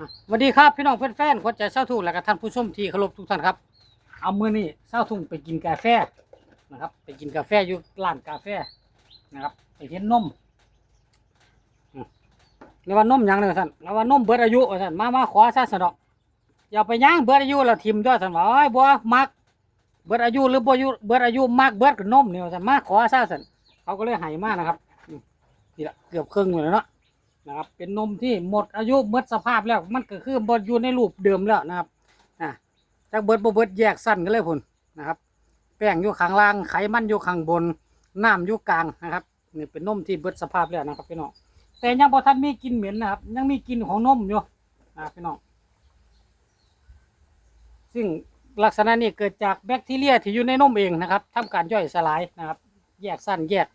สวัสดีครับพี่น้องแฟนๆคนใจเศร้าทุ่งและก็ท่านผู้ชมที่เคารพทุกท่านครับ เอามื้อนี้เศร้าทุ่งไปกินกาแฟนะครับ ไปกินกาแฟอยู่ร้านกาแฟนะครับ ไปเห็นนมเรียกว่านมยังเลยท่านเรียกว่านมเบิดอายุท่านมามาขอซะสนอกอย่าไปย่างเบิดอายุแล้วทิมด้วยท่านว่าโอ้ยบัวมักเบิดอายุหรือบ่อายุเบิดอายุมักเบิดกับนมเนี่ยวท่านมาขอซะท่านเขาก็เลยให้มากนะครับนี่ละเกือบครึ่งเลยเนาะ นะครับ เป็นนมที่หมดอายุหมดสภาพแล้ว มันก็คือบดอยู่ในรูปเดิมแล้วนะครับอะจากเบิดบ่เบิดแยกสั้นกันเลยพุ่นนะครับ แป้งอยู่ข้างล่างไขมันอยู่ข้างบนน้ำอยู่กลางนะครับนี่เป็นนมที่เบิดสภาพแล้วนะครับพี่น้องแต่ยังพอท่านมีกลินเหม็นนะครับ ยังมีกลินของนมอยู่อะพี่น้องซึ่งลักษณะนี้เกิดจากแบคทีเรียที่อยู่ในนมเองนะครับทำการย่อยสลายนะครับ แยกสั้นแยก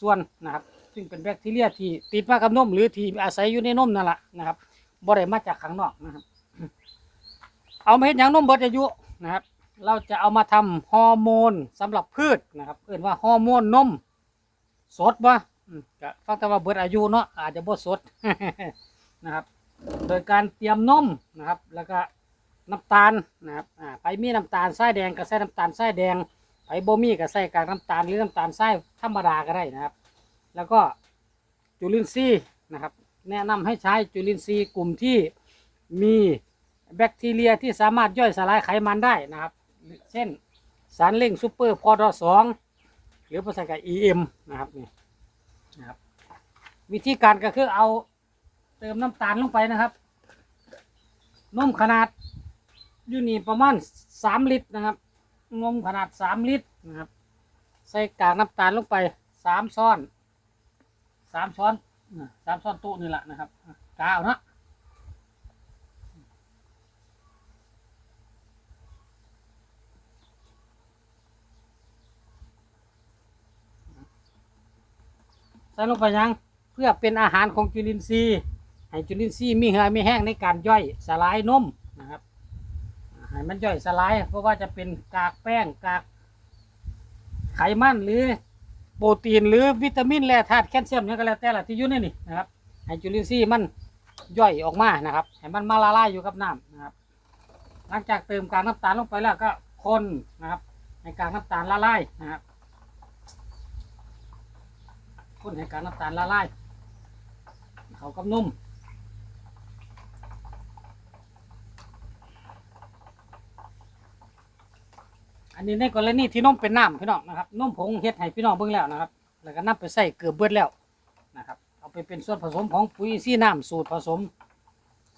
ส่วนนะครับ ซึ่งเป็นแบคทีเรียที่ติดมากับนมหรือที่อาศัยอยู่ในนมนั่นแหละนะครับบ่ได้มาจากข้างนอกนะครับ เอามาเห็นอย่างนมเบิดอายุนะครับ เราจะเอามาทำฮอร์โมนสำหรับพืชนะครับเรียกว่าฮอร์โมนนมสดวะก็ฟังแต่ว่าเบิดอายุเนาะอาจจะบ่สดนะครับ โดยการเตรียมนมนะครับ แล้วก็น้ำตาลนะครับอ่าไปมีน้ำตาลทรายแดงก็ใส่น้ำตาลทรายแดงไปบ่มีก็ใส่กากน้ำตาลหรือน้ำตาลทรายธรรมดาก็ได้นะครับ แล้วก็จุลินทรีย์นะครับ แนะนำให้ใช้จุลินทรีย์กลุ่มที่มีแบคทีเรียที่สามารถย่อยสลายไขมันได้นะครับ เช่นสารเร่งซูเปอร์พอดสองหรือภาษาอังกฤษ EM นะครับนี่นะครับ วิธีการก็คือเอาเติมน้ำตาลลงไปนะครับนมขนาดอยู่นี่ประมาณสามลิตรนะครับนมขนาดสามลิตรนะครับ ใส่กากน้ำตาลลงไปสามช้อน สามช้อนสามช้อนโต๊ะนี่แหละนะครับกาวนะใส่ลงไปยังเพื่อเป็นอาหารของจุลินทรีย์ให้จุลินทรีย์มีเหือมีแห้งในการย่อยสลายนมนะครับให้มันย่อยสลายเพราะว่าจะเป็นกากแป้งกากไขมันหรือ โปรตีนหรือวิตามินแร่ธาตุแคลเซียมนี่ก็แล้วแต่ละที่อยู่ในนี่นะครับให้จุลินทรีย์มันย่อยออกมานะครับให้มันมาละลายอยู่กับน้ำนะครับ หลังจากเติมกากน้ำตาลลงไปแล้วก็คนนะครับให้กากน้ำตาลละลายนะครับคนให้กากน้ำตาลละลายเขากับนุ่ม อันนี้ในกรณีที่นมเป็นน้ำพี่น้องนะครับนมผงเฮ็ดให้พี่น้องเบิ่งแล้วนะครับ แล้วก็นำไปใส่เกือบเบิดแล้วนะครับ เอาไปเป็นส่วนผสมของปุ๋ยซี่น้ำสูตรผสม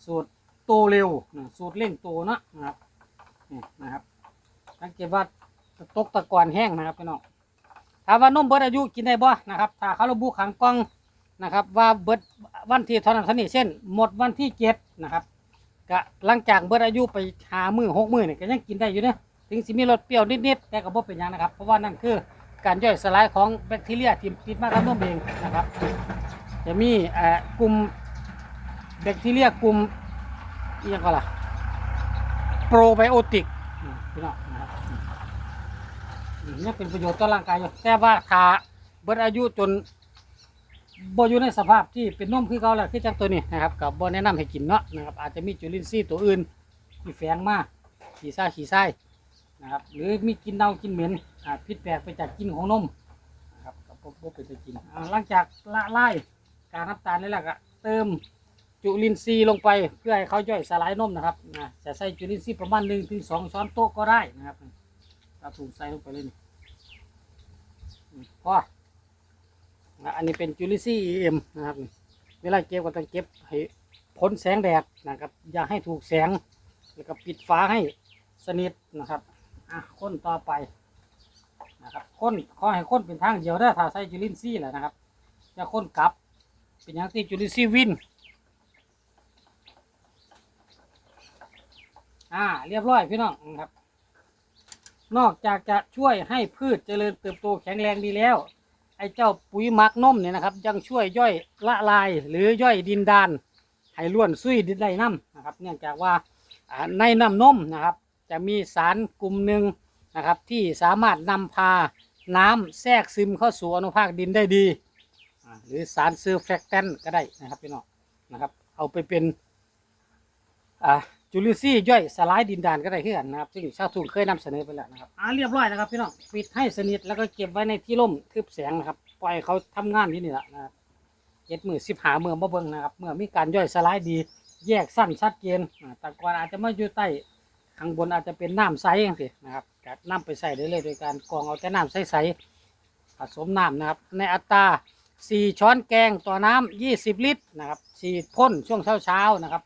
สูตรโตเร็วนะสูตรเร่งโตนะนะครับนี่นะครับสังเกตว่าตกตะกอนแห้งนะครับพี่น้องถามว่านมเบิดอายุกินได้บ่นะครับ ถ้าเขาระบุขังกล้องนะครับ ว่าเบิดวันที่เท่านั้นเท่านี้เช่น หมดวันที่เจ็ดนะครับก็หลังจากเบิดอายุไปหามือหกมือเนี่ยก็ยังกินได้อยู่เนะ ถึงสิมีรสเปรี้ยวนิดๆแต่ก็บ่เป็นหยังนะครับ เพราะว่านั่นคือการย่อยสลายของแบคทีเรียที่ติดมากับนมเองนะครับ จะมีเอ่อกลุ่มแบคทีเรียกลุ่มอิหยังก็ล่ะโปรไบโอติกอืมพี่น้องนะครับอืมนี่เป็นประโยชน์ต่อร่างกายอยู่แต่ว่าถ้าเบิดอายุจนบ่อยู่ในสภาพที่เป็นนมคือเขาแล้วคือจังตัวนี้นะครับกับบ่แนะนำให้กินเนาะนะครับอาจจะมีจุลินทรีย์ตัวอื่นที่แฝงมาขี้ซ่าขี้ไส้ นะครับ หรือมีกินเน่ากินเหม็นอ่าผิดแปลกไปจากกินของนมนะครับก็บ่บ่เป็นจะกินอ่าหลังจากละลายกากน้ำตาลนี่แหละก็เติมจุลินทรีย์ลงไปเพื่อให้เขาย่อยสลายนมนะครับนะจะใส่จุลินทรีย์ประมาณหนึ่งถึงสองช้อนโต๊ะก็ได้นะครับเอาถุงใส่ลงไปเลยพออะอันนี้เป็นจุลินทรีย์ EM นะครับ เวลาเก็บก็ต้องเก็บให้พ้นแสงแดดนะครับ อย่าให้ถูกแสง แล้วก็ปิดฝาให้สนิทนะครับ อะค้นต่อไปนะครับค้นขอให้ค้นเป็นทางเดียวได้ถ้าใส่จุลินทรีย์แหละนะครับจะค้นกลับ เป็นอย่างที่จุลินทรีย์วินอ่าเรียบร้อยพี่น้องนะครับ นอกจากจะช่วยให้พืชเจริญเติบโตแข็งแรงดีแล้ว ไอ้เจ้าปุ๋ยมักนมเนี่ยนะครับ ยังช่วยย่อยละลายหรือย่อยดินดานให้ล้วนซุยดินได้น้ำนะครับ เนื่องจากว่าในน้ำนมนะครับ จะมีสารกลุ่มหนึ่งนะครับ ที่สามารถนำพาน้ำแทรกซึมเข้าสู่อนุภาคดินได้ดี หรือสารซอร์แฟกแตนก็ได้นะครับพี่น้องนะครับ เอาไปเป็นจูลิซี่ย่อยสลายดินดานก็ได้คือกันนะครับ ซึ่งชาวทุ่งเคยนำเสนอไปแล้วนะครับอ่าเรียบร้อยนะครับพี่น้องปิดให้สนิทแล้วก็เก็บไว้ในที่ร่มทึบแสงนะครับ ปล่อยเขาทำงานที่นี่แหละนะครับเจ็ดหมือสิบหาเมื่อมาเบิงนะครับ เมื่อมีการย่อยสลายดีแยกสั้นชัดเจนต่ก่อนอาจจะมาอยู่ใต้ ข้างบนอาจจะเป็นน้ำใสอย่างสินะครับก็นำไปใส่ได้เลยโดยการกรองเอาแต่น้ำใสๆผสมน้ำนะครับ ในอัตรา 4 ช้อนแกงต่อน้ำ20 ลิตรนะครับฉีดพ่นช่วงเช้าๆนะครับ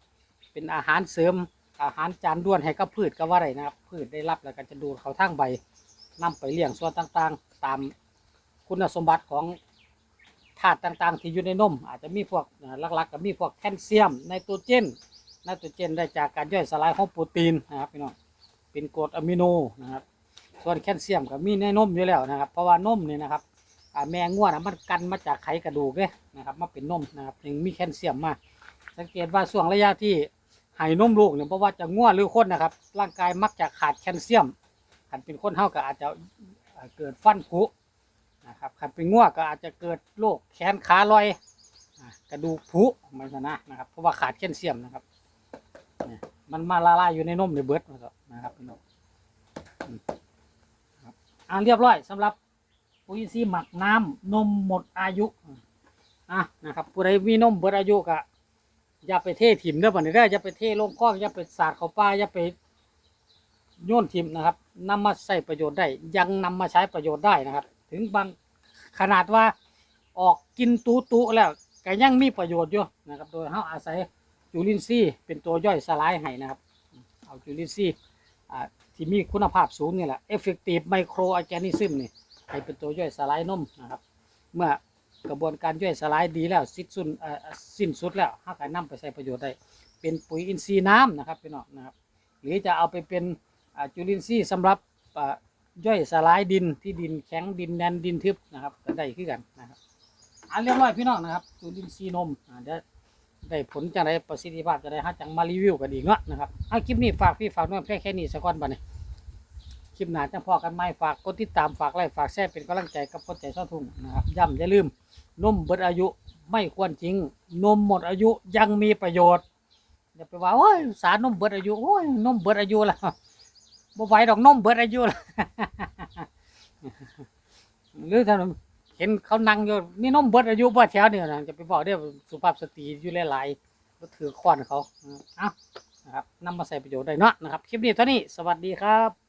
เป็นอาหารเสริมอาหารจานด่วนให้กับพืชก็ว่าไรนะครับ พืชได้รับแล้วก็จะดูเขาทางใบนำไปเลี้ยงส่วนต่างๆ ตามคุณสมบัติของธาตุต่างๆ ที่อยู่ในนม อาจจะมีพวกหลักๆก็มีพวกแคลเซียมไนโตรเจน ไนโตรเจนได้จากการย่อยสลายของโปรตีนนะครับพี่น้องเป็นกรดอะมิโนนะครับ ส่วนแคลเซียมก็มีในนมอยู่แล้วนะครับ เพราะว่านมเนี่ยนะครับแมงง่วนนะมันกันมาจากไขกระดูกเลยนะครับมาเป็นนมนะครับถึงมีแคลเซียมมา สังเกตว่าช่วงระยะที่ให้นมลูกเนี่ยเพราะว่าจะง่วนหรือคนนะครับ ร่างกายมักจะขาดแคลเซียมขันเป็นคนเท่าก็อาจจะเกิดฟันผุนะครับขันเป็นง่วก็อาจจะเกิดโรคแขนขาลอยกระดูกผุมันชนะนะครับเพราะว่าขาดแคลเซียมนะครับ มันมาละลายอยู่ในนมในเบิดนะครับพี่น้องอ่าเรียบร้อยสำหรับปุ๋ยอินทรีหมักน้ำนมหมดอายุอะนะครับผู้ใดมีนมเบิดอายุก็อย่าไปเทถิ่มเด้อบัดนี้เด้อย่าไปเทลงคลองอย่าไปสาดเข้าป่าอย่าไปโยนถิ่มนะครับนำมาใช้ประโยชน์ได้ ยังนำมาใช้ประโยชน์ได้นะครับ ถึงบางขนาดว่าออกกินตูตุแล้วก็ยังมีประโยชน์อยู่นะครับ โดยเราอาศัย จุลินทรีย์เป็นตัวย่อยสลายให้นะครับ เอาจุลินทรีย์ที่มีคุณภาพสูงนี่แหละ effective microorganism นี่ให้เป็นตัวย่อยสลายนมนะครับ เมื่อกระบวนการย่อยสลายดีแล้วสิ้นสุดสิ้นสุดแล้วห้าการนำไปใช้ประโยชน์ได้ เป็นปุ๋ยอินทรีย์น้ำนะครับพี่น้องนะครับ หรือจะเอาไปเป็นจุลินทรีย์สำหรับย่อยสลายดินที่ดินแข็งดินแน่นดินทึบนะครับก็ได้ขึ้นกันนะครับอันเรียบร้อยพี่น้องนะครับจุลินทรีย์นมอ่าเดี๋ยว ได้ผลจังไรประสิทธิภาพจะได้ฮะจังมารีวิวกันอีกเนาะนะครับเอาคลิปนี้ฝากพี่ฝากน้องแค่แค่นี้สักก่อนบัดนี้คลิปหน้าจะพอกันไหมฝากกดติดตามฝากไลค์ฝากแชร์เป็นกำลังใจกับคนใจชอบทุ่งนะครับย้ำอย่าลืมนมเบิดอายุไม่ควรจริง นมหมดอายุยังมีประโยชน์อย่าไปว่าโอ้ยสารนมเบิดอายุโอ้ยนมเบิดอายุล้วบ่ไหวดอกนมเบิดอายุล้วหรือถ้า เห็นเขานั่งอยู่นี่น้องเบิดอายุบ่แถวเนี่ยนะจะไปบอกเด้อสุภาพสตรีอยู่หลายๆก็ถือขวานเขาเอ้านะครับนำมาใส่ประโยชน์ได้เนาะนะครับ คลิปนี้เท่านี้สวัสดีครับ